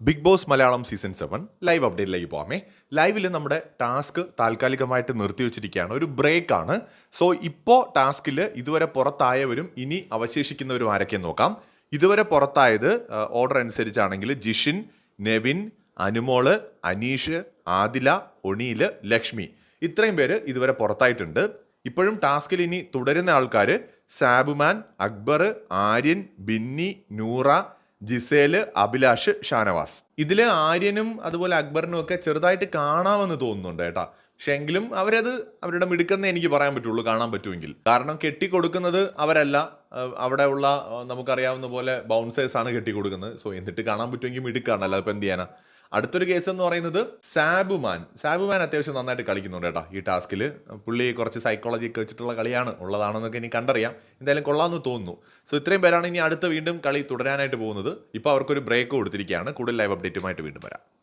Bigg Boss Malayalam season seven live അപ്ഡേറ്റിലേക്ക് പോകാമേ ലൈവിൽ നമ്മുടെ ടാസ്ക് താൽക്കാലികമായിട്ട് നിർത്തിവെച്ചിരിക്കുകയാണ് ഒരു ബ്രേക്ക് ആണ്. സോ ഇപ്പോൾ ടാസ്കിൽ ഇതുവരെ പുറത്തായവരും ഇനി അവശേഷിക്കുന്നവരും ആരൊക്കെ നോക്കാം. ഇതുവരെ പുറത്തായത് ഓർഡർ അനുസരിച്ചാണെങ്കിൽ ജിഷിൻ നെവിൻ അനുമോൾ അനീഷ് ആദില ഒണീൽ ലക്ഷ്മി. ഇത്രയും പേര് ഇതുവരെ പുറത്തായിട്ടുണ്ട്. ഇപ്പോഴും ടാസ്കിൽ ഇനി തുടരുന്ന ആൾക്കാർ സാബുമാൻ അക്ബർ ആര്യൻ ബിന്നി നൂറ ജിസേൽ അഭിലാഷ് ഷാനവാസ്. ഇതിൽ ആര്യനും അതുപോലെ അക്ബറിനും ഒക്കെ ചെറുതായിട്ട് കാണാമെന്ന് തോന്നുന്നുണ്ട് കേട്ടാ. പക്ഷെ എങ്കിലും അവരത് അവരുടെ മിടുക്കെന്നേ എനിക്ക് പറയാൻ പറ്റുള്ളൂ കാണാൻ പറ്റുമെങ്കിൽ. കാരണം കെട്ടിക്കൊടുക്കുന്നത് അവരല്ല. അവിടെ ഉള്ള നമുക്കറിയാവുന്ന പോലെ ബൗൺസേഴ്സ് ആണ് കെട്ടിക്കൊടുക്കുന്നത്. സോ എന്നിട്ട് കാണാൻ പറ്റുമെങ്കിൽ മിടുക്കാണ്. അല്ലാതെ എന്ത് ചെയ്യാനാ? അടുത്തൊരു കേസ് എന്ന് പറയുന്നത് സാബുമാൻ. സാബുമാൻ അത്യാവശ്യം നന്നായിട്ട് കളിക്കുന്നുണ്ട് കേട്ടോ ഈ ടാസ്കിൽ പുള്ളി കുറച്ച് സൈക്കോളജി ഒക്കെ വെച്ചിട്ടുള്ള കളിയാണ്. ഉള്ളതാണെന്നൊക്കെ ഇനി കണ്ടറിയാം. എന്തായാലും കൊള്ളാമെന്ന് തോന്നുന്നു. സോ ഇത്രയും പേരാണ് ഇനി അടുത്ത വീണ്ടും കളി തുടരാനായിട്ട് പോകുന്നത്. ഇപ്പോൾ അവർക്കൊരു ബ്രേക്ക് കൊടുത്തിരിക്കുകയാണ്. കൂടുതൽ ലൈവ് അപ്ഡേറ്റുമായിട്ട് വീണ്ടും വരാം.